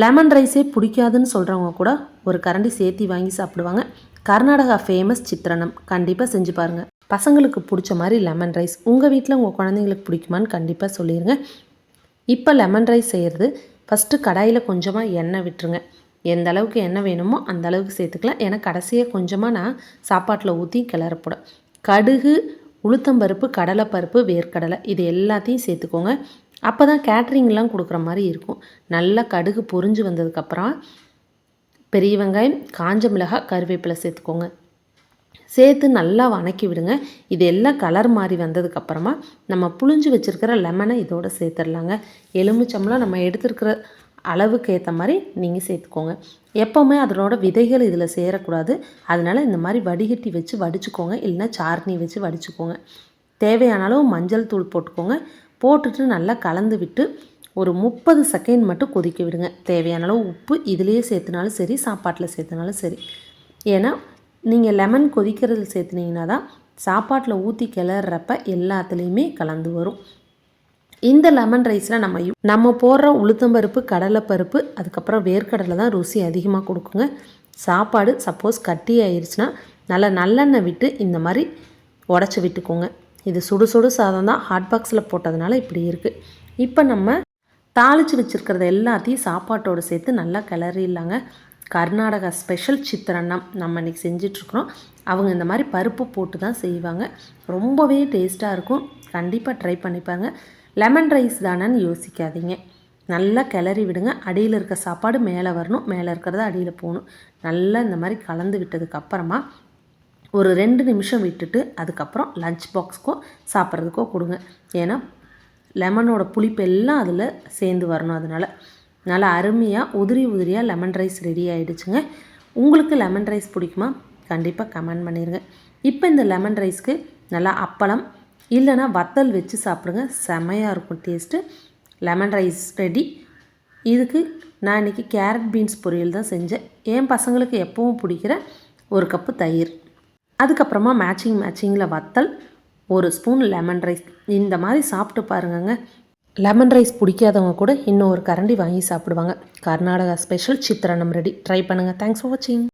Lemon ரைஸே பிடிக்காதுன்னு சொல்கிறவங்க கூட ஒரு கரண்டி சேர்த்தி வாங்கி சாப்பிடுவாங்க. கர்நாடகா ஃபேமஸ் சித்திரனம். கண்டிப்பாக செஞ்சு பாருங்கள் பசங்களுக்கு பிடிச்ச மாதிரி லெமன் ரைஸ் உங்கள் வீட்டில் உங்கள் குழந்தைங்களுக்கு பிடிக்குமான்னு கண்டிப்பாக சொல்லிடுங்க இப்போ லெமன் ரைஸ் செய்கிறது ஃபஸ்ட்டு கடாயில் கொஞ்சமாக எண்ணெய் விட்டுருங்க. எந்த அளவுக்கு எண்ணெய் வேணுமோ அந்த அளவுக்கு சேர்த்துக்கலாம். ஏன்னா கடைசியாக கொஞ்சமாக நான் சாப்பாட்டில் ஊற்றி கிளறப்படும் கடுகு உளுத்தம்பருப்பு கடலைப்பருப்பு வேர்க்கடலை. இது எல்லாத்தையும் சேர்த்துக்கோங்க. அப்போ தான் கேட்ரிங்லாம் கொடுக்குற மாதிரி இருக்கும். நல்லா கடுகு பொரிஞ்சு வந்ததுக்கப்புறம் பெரிய வெங்காயம் காஞ்ச மிளகாய் கருவேப்பிலை சேர்த்துக்கோங்க. சேர்த்து நல்லா வணக்கி விடுங்க. இது எல்லாம் கலர் மாறி வந்ததுக்கப்புறமா நம்ம புழிஞ்சு வச்சுருக்கிற லெமனை இதோடு சேர்த்துடலாங்க. எலுமிச்சம்பளம் நம்ம எடுத்துருக்கிற அளவுக்கு ஏற்ற மாதிரி நீங்கள் சேர்த்துக்கோங்க. எப்போவுமே அதனோட விதைகள் இதில் சேரக்கூடாது. அதனால் இந்த மாதிரி வடிகட்டி வச்சு வடிச்சுக்கோங்க. இல்லைன்னா சார்னி வச்சு வடிச்சுக்கோங்க. தேவையான அளவு மஞ்சள் தூள் போட்டுக்கோங்க. போட்டுட்டு நல்லா கலந்து விட்டு ஒரு முப்பது செகண்ட் மட்டும் கொதிக்க விடுங்க. தேவையான அளவு உப்பு இதுலேயே சேர்த்துனாலும் சரி சாப்பாட்டில் சேர்த்துனாலும் சரி. ஏன்னா நீங்கள் லெமன் கொதிக்கிறது சேர்த்துனீங்கன்னா தான் சாப்பாட்டில் ஊற்றி கிளறப்ப எல்லாத்துலேயுமே கலந்து வரும். இந்த லெமன் ரைஸில் நம்ம நம்ம போடுற உளுத்தம்பருப்பு கடலைப்பருப்பு அதுக்கப்புறம் வேர்க்கடலை தான் ருசி அதிகமாக கொடுக்குங்க. சாப்பாடு சப்போஸ் கட்டி ஆயிடுச்சுன்னா நல்லா நல்லெண்ணெய் விட்டு இந்த மாதிரி உடச்சி விட்டுக்கோங்க. இது சுடு சுடு சாதம் தான் ஹாட் பாக்ஸில் போட்டதுனால இப்படி இருக்குது இப்போ நம்ம தாளித்து வச்சுருக்கிறத எல்லாத்தையும் சாப்பாட்டோடு சேர்த்து நல்லா கிளறிடலாங்க. கர்நாடகா ஸ்பெஷல் சித்திரன்னம் நம்ம இன்றைக்கி செஞ்சிட்ருக்குறோம். அவங்க இந்த மாதிரி பருப்பு போட்டு தான் செய்வாங்க. ரொம்பவே டேஸ்ட்டாக இருக்கும். கண்டிப்பாக ட்ரை பண்ணிப்பாங்க லெமன் ரைஸ் தானேன்னு யோசிக்காதீங்க. நல்லா கிளறி விடுங்க. அடியில் இருக்க சாப்பாடு மேலே வரணும். மேலே இருக்கிறத அடியில் போகணும். நல்லா இந்த மாதிரி கலந்து விட்டதுக்கு அப்புறமா ஒரு ரெண்டு நிமிஷம் விட்டுட்டு அதுக்கப்புறம் லஞ்ச் பாக்ஸ்க்கோ சாப்பிட்றதுக்கோ கொடுங்க. ஏன்னா லெமனோட புளிப்பு எல்லாம் அதில் சேர்ந்து வரணும் அதனால். நல்லா அருமையாக உதிரி உதிரியாக லெமன் ரைஸ் ரெடி ஆகிடுச்சுங்க உங்களுக்கு லெமன் ரைஸ் பிடிக்குமா? கண்டிப்பாக கமெண்ட் பண்ணிடுங்க இப்போ இந்த லெமன் ரைஸ்க்கு நல்லா அப்பளம் இல்லைன்னா வத்தல் வச்சு சாப்பிடுங்க. செமையாக இருக்கும் டேஸ்ட்டு லெமன் ரைஸ் ரெடி இதுக்கு நான் இன்றைக்கி கேரட் பீன்ஸ் பொரியல் தான் செஞ்சேன். என் பசங்களுக்கு எப்பவும் பிடிக்கிற ஒரு கப்பு தயிர். அதுக்கப்புறமா மேட்சிங் மேட்சிங்கில் வத்தல் ஒரு ஸ்பூன் லெமன் ரைஸ் இந்த மாதிரி சாப்பிட்டு பாருங்கங்க. லெமன் ரைஸ் பிடிக்காதவங்க கூட இன்னும் ஒரு கரண்டி வாங்கி சாப்பிடுவாங்க. கர்நாடகா ஸ்பெஷல் சித்திரனம் ரெடி ட்ரை பண்ணுங்கள் தேங்க்ஸ் ஃபார் வாட்சிங்